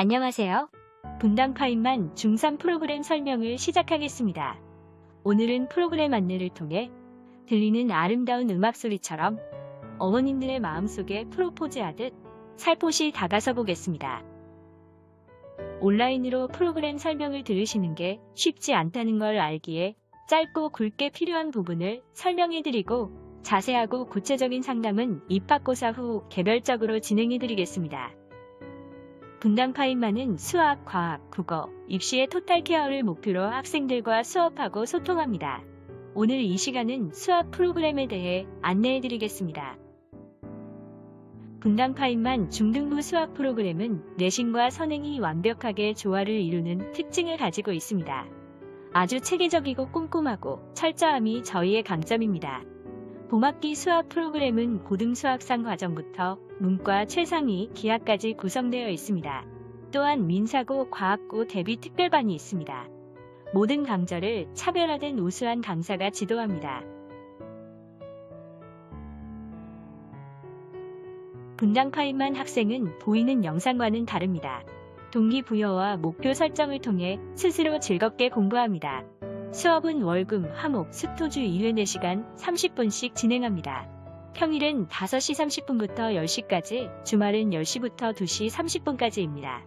안녕하세요. 분당파인만 중3 프로그램 설명을 시작하겠습니다. 오늘은 프로그램 안내를 통해 들리는 아름다운 음악 소리처럼 어머님들의 마음속에 프로포즈하듯 살포시 다가서 보겠습니다. 온라인으로 프로그램 설명을 들으시는 게 쉽지 않다는 걸 알기에 짧고 굵게 필요한 부분을 설명해드리고 자세하고 구체적인 상담은 입학고사 후 개별적으로 진행해드리겠습니다. 분당파인만은 수학, 과학, 국어, 입시의 토탈 케어를 목표로 학생들과 수업하고 소통합니다. 오늘 이 시간은 수학 프로그램에 대해 안내해드리겠습니다. 분당파인만 중등부 수학 프로그램은 내신과 선행이 완벽하게 조화를 이루는 특징을 가지고 있습니다. 아주 체계적이고 꼼꼼하고 철저함이 저희의 강점입니다. 봄학기 수학 프로그램은 고등 수학상 과정부터 문과 최상위 기하까지 구성되어 있습니다. 또한 민사고, 과학고 대비 특별반이 있습니다. 모든 강좌를 차별화된 우수한 강사가 지도합니다. 분당파인만 학생은 보이는 영상과는 다릅니다. 동기부여와 목표 설정을 통해 스스로 즐겁게 공부합니다. 수업은 월금, 화목, 수토주 2회 4시간 30분씩 진행합니다. 평일은 5시 30분부터 10시까지, 주말은 10시부터 2시 30분까지입니다.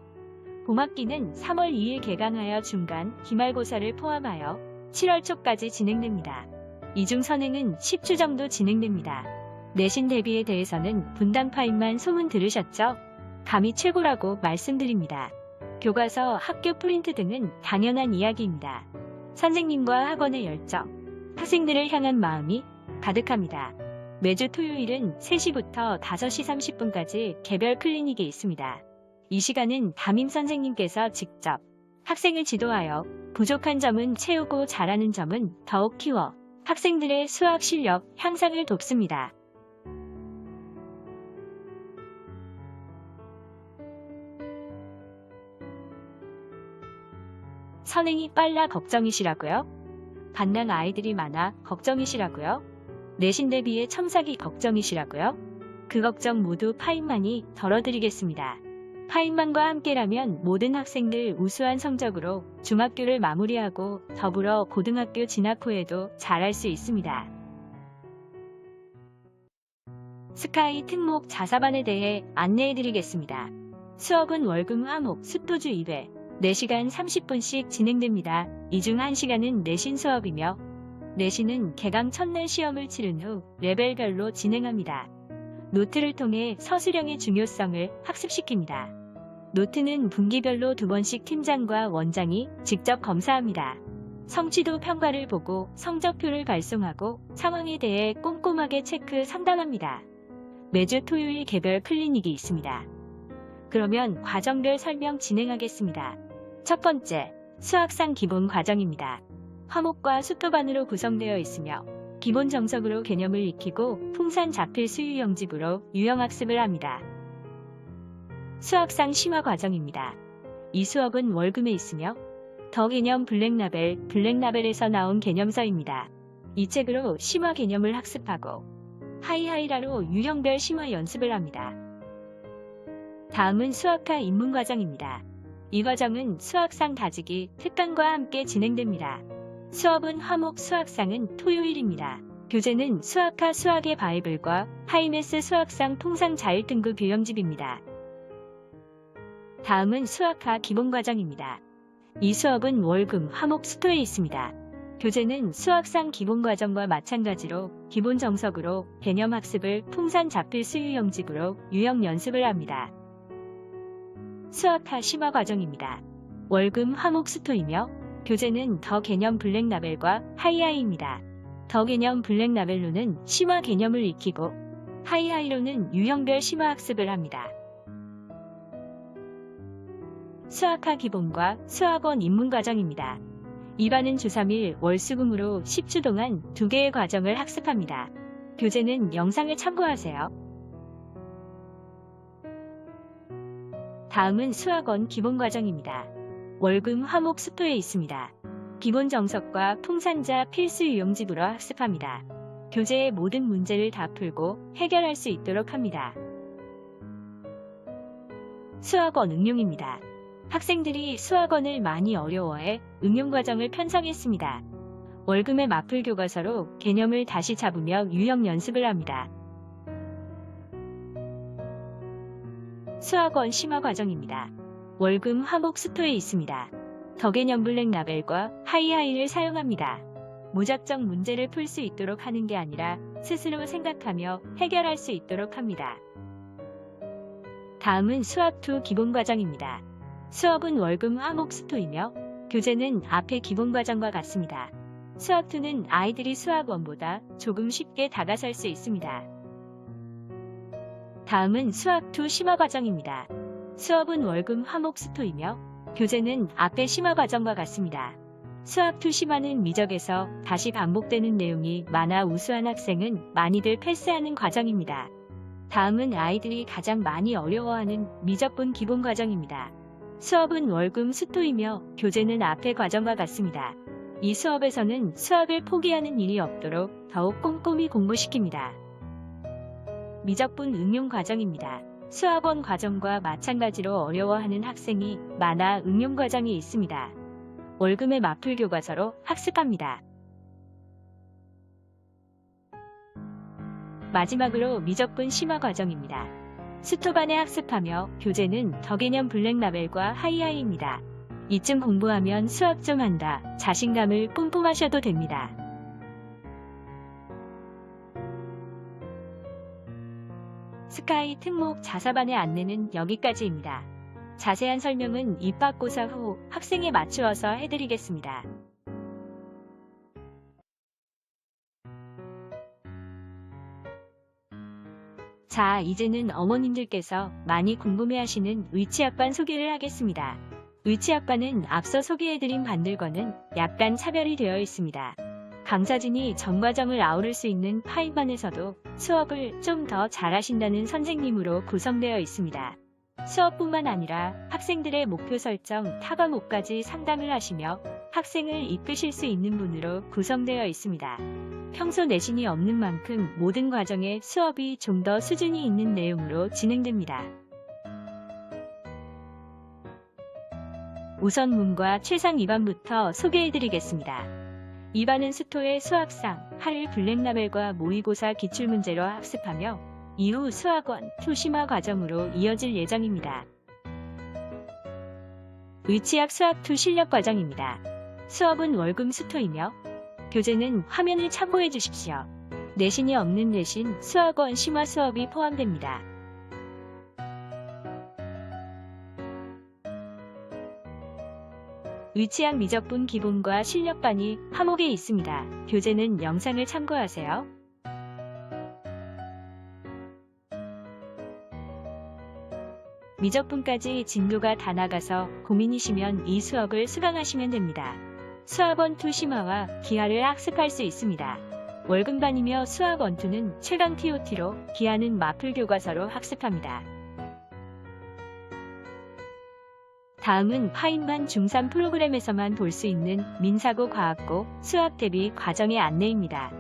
봄학기는 3월 2일 개강하여 중간, 기말고사를 포함하여 7월 초까지 진행됩니다. 이중 선행은 10주 정도 진행됩니다. 내신 대비에 대해서는 분당파인만 소문 들으셨죠? 감이 최고라고 말씀드립니다. 교과서, 학교 프린트 등은 당연한 이야기입니다. 선생님과 학원의 열정, 학생들을 향한 마음이 가득합니다. 매주 토요일은 3시부터 5시 30분까지 개별 클리닉이 있습니다. 이 시간은 담임 선생님께서 직접 학생을 지도하여 부족한 점은 채우고 잘하는 점은 더욱 키워 학생들의 수학 실력 향상을 돕습니다. 선행이 빨라 걱정이시라고요? 반랑 아이들이 많아 걱정이시라고요? 내신 대비에 첨삭이 걱정이시라고요? 그 걱정 모두 파인만이 덜어드리겠습니다. 파인만과 함께라면 모든 학생들 우수한 성적으로 중학교를 마무리하고 더불어 고등학교 진학 후에도 잘할 수 있습니다. 스카이 특목 자사반에 대해 안내해드리겠습니다. 수업은 월금 화목 수토주 2회 4시간 30분씩 진행됩니다. 이 중 1시간은 내신 수업이며 내신은 개강 첫날 시험을 치른 후 레벨별로 진행합니다. 노트를 통해 서술형의 중요성을 학습시킵니다. 노트는 분기별로 두 번씩 팀장과 원장이 직접 검사합니다. 성취도 평가를 보고 성적표를 발송하고 상황에 대해 꼼꼼하게 체크 상담합니다. 매주 토요일 개별 클리닉이 있습니다. 그러면 과정별 설명 진행하겠습니다. 첫 번째, 수학상 기본 과정입니다. 화목과 수토반으로 구성되어 있으며 기본 정석으로 개념을 익히고 풍산 자필 수유 영집으로 유형학습을 합니다. 수학상 심화 과정입니다. 이 수업은 월금에 있으며 더 개념 블랙라벨, 블랙라벨에서 나온 개념서입니다. 이 책으로 심화 개념을 학습하고 하이하이라로 유형별 심화 연습을 합니다. 다음은 수학과 입문 과정입니다. 이 과정은 수학상 다지기 특강과 함께 진행됩니다. 수업은 화목 수학상은 토요일입니다. 교재는 수학과 수학의 바이블과 하이메스 수학상 통상 자율 등급 유형집입니다. 다음은 수학과 기본 과정입니다. 이 수업은 월금 화목 수토에 있습니다. 교재는 수학상 기본 과정과 마찬가지로 기본 정석으로 개념 학습을 풍산 자필 수유 형집으로 유형 연습을 합니다. 수학화 심화 과정입니다. 월금 화목 수토이며 교재는 더 개념 블랙라벨과 하이하이입니다. 더 개념 블랙라벨로는 심화 개념을 익히고 하이하이로는 유형별 심화 학습을 합니다. 수학화 기본과 수학원 입문 과정입니다. 이반은 주 3일 월수금으로 10주 동안 두 개의 과정을 학습합니다. 교재는 영상을 참고하세요. 다음은 수학원 기본 과정입니다. 월금 화목 수토에 있습니다. 기본 정석과 풍산자 필수 유형집으로 학습합니다. 교재의 모든 문제를 다 풀고 해결할 수 있도록 합니다. 수학원 응용입니다. 학생들이 수학원을 많이 어려워해 응용과정을 편성했습니다. 월금의 마플 교과서로 개념을 다시 잡으며 유형 연습을 합니다. 수학원 심화 과정입니다. 월금 화목 스토에 있습니다. 더개념 블랙 라벨과 하이하이를 사용합니다. 무작정 문제를 풀 수 있도록 하는 게 아니라 스스로 생각하며 해결할 수 있도록 합니다. 다음은 수학2 기본 과정입니다. 수업은 월금 화목 스토이며 교재는 앞의 기본 과정과 같습니다. 수학2는 아이들이 수학원보다 조금 쉽게 다가설 수 있습니다. 다음은 수학 2 심화 과정입니다. 수업은 월금 화목 스토이며 교재는 앞의 심화 과정과 같습니다. 수학2 심화는 미적에서 다시 반복되는 내용이 많아 우수한 학생은 많이들 패스하는 과정입니다. 다음은 아이들이 가장 많이 어려워하는 미적분 기본 과정입니다. 수업은 월금 스토이며 교재는 앞의 과정과 같습니다. 이 수업에서는 수학을 포기하는 일이 없도록 더욱 꼼꼼히 공부시킵니다. 미적분 응용 과정입니다. 수학원 과정과 마찬가지로 어려워하는 학생이 많아 응용 과정이 있습니다. 월금의 마플 교과서로 학습합니다. 마지막으로 미적분 심화 과정입니다. 수토반에 학습하며 교재는 더개념 블랙라벨과 하이하이입니다. 이쯤 공부하면 수학 좀 한다. 자신감을 뿜뿜하셔도 됩니다. 스카이 특목 자사반의 안내는 여기까지입니다. 자세한 설명은 입학고사 후 학생에 맞추어서 해드리겠습니다. 자, 이제는 어머님들께서 많이 궁금해하시는 위치학반 소개를 하겠습니다. 위치학반은 앞서 소개해드린 반들과는 약간 차별이 되어 있습니다. 강사진이 전과정을 아우를 수 있는 파이반에서도 수업을 좀 더 잘하신다는 선생님으로 구성되어 있습니다. 수업뿐만 아니라 학생들의 목표 설정, 타과목까지 상담을 하시며 학생을 이끄실 수 있는 분으로 구성되어 있습니다. 평소 내신이 없는 만큼 모든 과정에 수업이 좀 더 수준이 있는 내용으로 진행됩니다. 우선 문과 최상 2반부터 소개해드리겠습니다. 2반은 수토의 수학상, 하를 블랙라벨과 모의고사 기출문제로 학습하며 이후 수학원, 투심화 과정으로 이어질 예정입니다. 의치학 수학 2 실력 과정입니다. 수업은 월금 수토이며 교재는 화면을 참고해 주십시오. 내신이 없는 대신 수학원 심화 수업이 포함됩니다. 위치학 미적분 기본과 실력반이 화목에 있습니다. 교재는 영상을 참고하세요. 미적분까지 진도가 다 나가서 고민이시면 이 수업을 수강하시면 됩니다. 수학원 투 심화와 기하를 학습할 수 있습니다. 월급반이며 수학원 투는 최강 TOT로 기하는 마플 교과서로 학습합니다. 다음은 파인반 중3 프로그램에서만 볼 수 있는 민사고 과학고 수학 대비 과정의 안내입니다.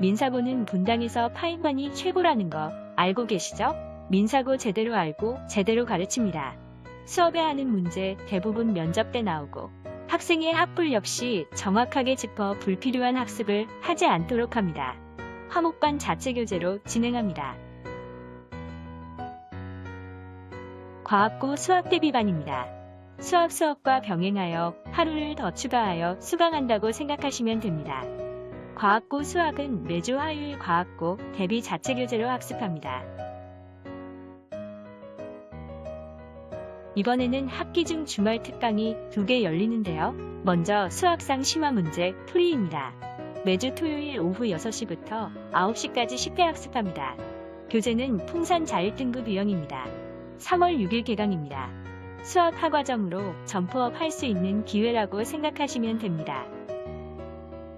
민사고는 분당에서 파인반이 최고라는 거 알고 계시죠? 민사고 제대로 알고 제대로 가르칩니다. 수업에 하는 문제 대부분 면접 때 나오고 학생의 학불 역시 정확하게 짚어 불필요한 학습을 하지 않도록 합니다. 화목반 자체 교재로 진행합니다. 과학고 수학 대 비반입니다. 수학 수업과 병행하여 하루를 더 추가하여 수강한다고 생각하시면 됩니다. 과학고 수학은 매주 화요일 과학고 대비 자체 교재로 학습합니다. 이번에는 학기 중 주말 특강이 두 개 열리는데요. 먼저 수학상 심화 문제 풀이입니다. 매주 토요일 오후 6시부터 9시까지 10회 학습합니다. 교재는 풍산 자율 등급 유형입니다. 3월 6일 개강입니다. 수학 하과정으로 점프업 할 수 있는 기회라고 생각하시면 됩니다.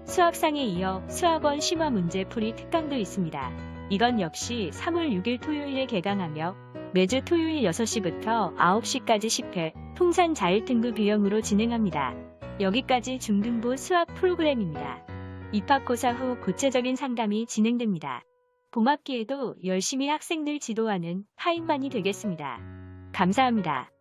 수학상에 이어 수학원 심화 문제 풀이 특강도 있습니다. 이건 역시 3월 6일 토요일에 개강하며 매주 토요일 6시부터 9시까지 10회 풍산 자율 등급 유형으로 진행합니다. 여기까지 중등부 수학 프로그램입니다. 입학고사 후 구체적인 상담이 진행됩니다. 봄학기에도 열심히 학생들 지도하는 파인만이 되겠습니다. 감사합니다.